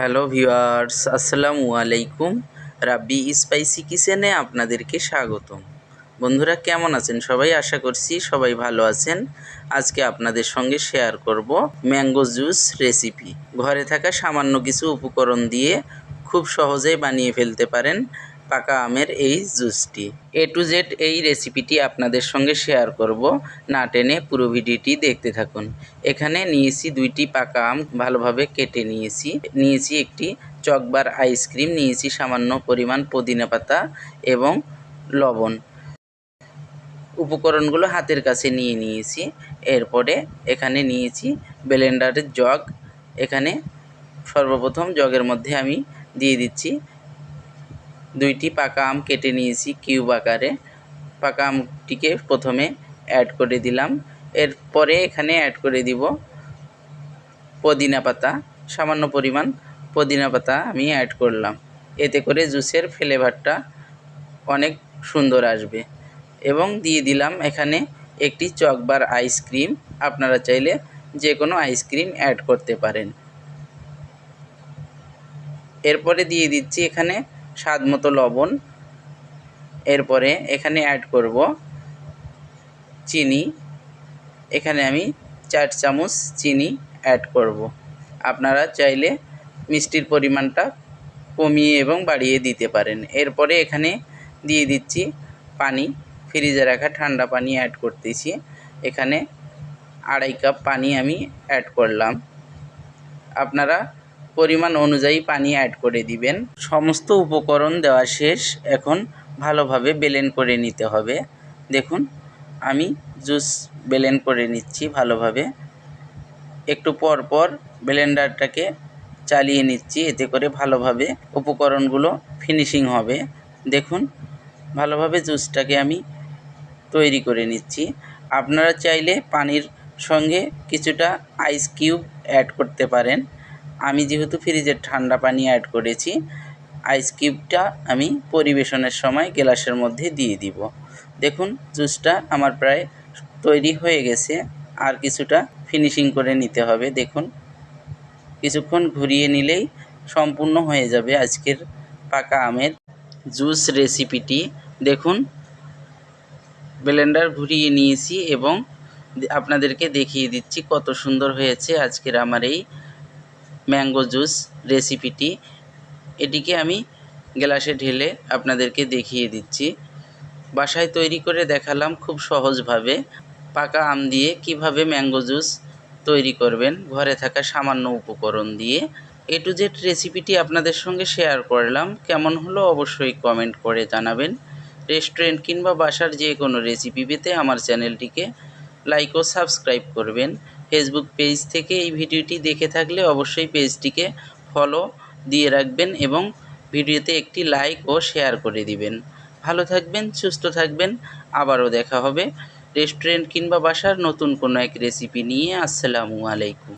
Hello viewers, আসসালামু আলাইকুম। রাব্বি spicy কিচেনে আপনাদেরকে স্বাগতম। বন্ধুরা, কেমন আছেন সবাই? আশা করছি সবাই ভালো আছেন। আজকে আপনাদের সঙ্গে শেয়ার করব ম্যাঙ্গো জুস রেসিপি। ঘরে থাকা সামান্য কিছু উপকরণ দিয়ে খুব সহজেই বানিয়ে ফেলতে পারেন। পাকা আমের এই জুসটি। এ টু জেড এই রেসিপিটি আপনাদের সঙ্গে শেয়ার করব। না টেনে পুরো ভিডিওটি দেখতে থাকুন। এখানে নিয়েছি দুইটি পাকা আম ভালোভাবে কেটে নিয়েছি। নিয়েছি একটি চকবার আইসক্রিম নিয়েছি সামান্য পরিমাণ পুদিনা পাতা এবং লবণ। উপকরণগুলো হাতের কাছে নিয়ে নিয়েছি। এরপরে এখানে নিয়েছি ব্লেন্ডারের জগ। এখানে সর্বপ্রথম জগের মধ্যে আমি দিয়ে দিচ্ছি দুইটি পাকা আম কেটে নিয়েছি কিউব আকারে। পাকা আমটিকে প্রথমে অ্যাড করে দিলাম। এরপরে এখানে অ্যাড করে দিব পুদিনা পাতা। সামান্য পরিমাণ পুদিনা পাতা আমি অ্যাড করলাম। এতে করে জুসের ফ্লেভারটা অনেক সুন্দর আসবে। এবং দিয়ে দিলাম এখানে একটি চকবার আইসক্রিম আপনারা চাইলে যে কোনো আইসক্রিম অ্যাড করতে পারেন। এরপরে দিয়ে দিচ্ছি এখানে স্বাদ মতো লবণ। এরপরে এখানে অ্যাড করব চিনি। এখানে আমি চার চামচ চিনি অ্যাড করব। আপনারা চাইলে মিষ্টির পরিমাণটা কমিয়ে এবং বাড়িয়ে দিতে পারেন। এরপরে এখানে দিয়ে দিচ্ছি পানি। ফ্রিজে রাখা ঠান্ডা পানি অ্যাড করতেছি। এখানে আড়াই কাপ পানি আমি অ্যাড করলাম। আপনারা পরিমাণ অনুযায়ী পানি অ্যাড করে দিবেন। সমস্ত উপকরণ দেওয়া শেষ। এখন ভালোভাবে বেলেন করে নিতে হবে। দেখুন, আমি জুস বেলেন করে নিচ্ছি ভালোভাবে। একটু পর পর ব্লেন্ডারটাকে চালিয়ে নিচ্ছি। এতে করে ভালোভাবে উপকরণগুলো ফিনিশিং হবে। দেখুন, ভালোভাবে জুসটাকে আমি তৈরি করে নিচ্ছি। আপনারা চাইলে পানির সঙ্গে কিছুটা আইস কিউব অ্যাড করতে পারেন। আমি যেহেতু ফ্রিজের ঠান্ডা পানি অ্যাড করেছি আইস কিউবটা আমি পরিবেশনের সময় গ্লাসের মধ্যে দিয়ে দিব। দেখুন, জুসটা আমার প্রায় তৈরি হয়ে গেছে, আর কিছুটা ফিনিশিং করে নিতে হবে। দেখুন, কিছুক্ষণ ঘুরিয়ে নিলেই সম্পূর্ণ হয়ে যাবে আজকের পাকা আমের জুস রেসিপিটি দেখুন ব্লেন্ডার ঘুরিয়ে নিয়েছি এবং আপনাদেরকে দেখিয়ে দিচ্ছি কত সুন্দর হয়েছে আজকের আমার এই ম্যাঙ্গো জুস রেসিপিটি। এটিকে আমি গ্লাসে ঢেলে আপনাদেরকে দেখিয়ে দিচ্ছি। বাসায় তৈরি করে দেখালাম খুব সহজভাবে পাকা আম দিয়ে কীভাবে ম্যাঙ্গো জুস তৈরি করবেন ঘরে থাকা সামান্য উপকরণ দিয়ে। এ টু জেড রেসিপিটি আপনাদের সঙ্গে শেয়ার করলাম। কেমন হলো অবশ্যই কমেন্ট করে জানাবেন। রেস্টুরেন্ট কিংবা বাসার যে কোনো রেসিপি পেতে আমার চ্যানেলটিকে লাইক ও সাবস্ক্রাইব করবেন। ফেসবুক পেজ থেকে এই ভিডিওটি দেখে থাকলে অবশ্যই পেজটিকে ফলো দিয়ে রাখবেন এবং ভিডিওতে একটি লাইক ও শেয়ার করে দিবেন। ভালো থাকবেন, সুস্থ থাকবেন। আবারও দেখা হবে রেস্টুরেন্ট কিংবা বাসার নতুন কোনো এক রেসিপি নিয়ে। আসসালামু আলাইকুম।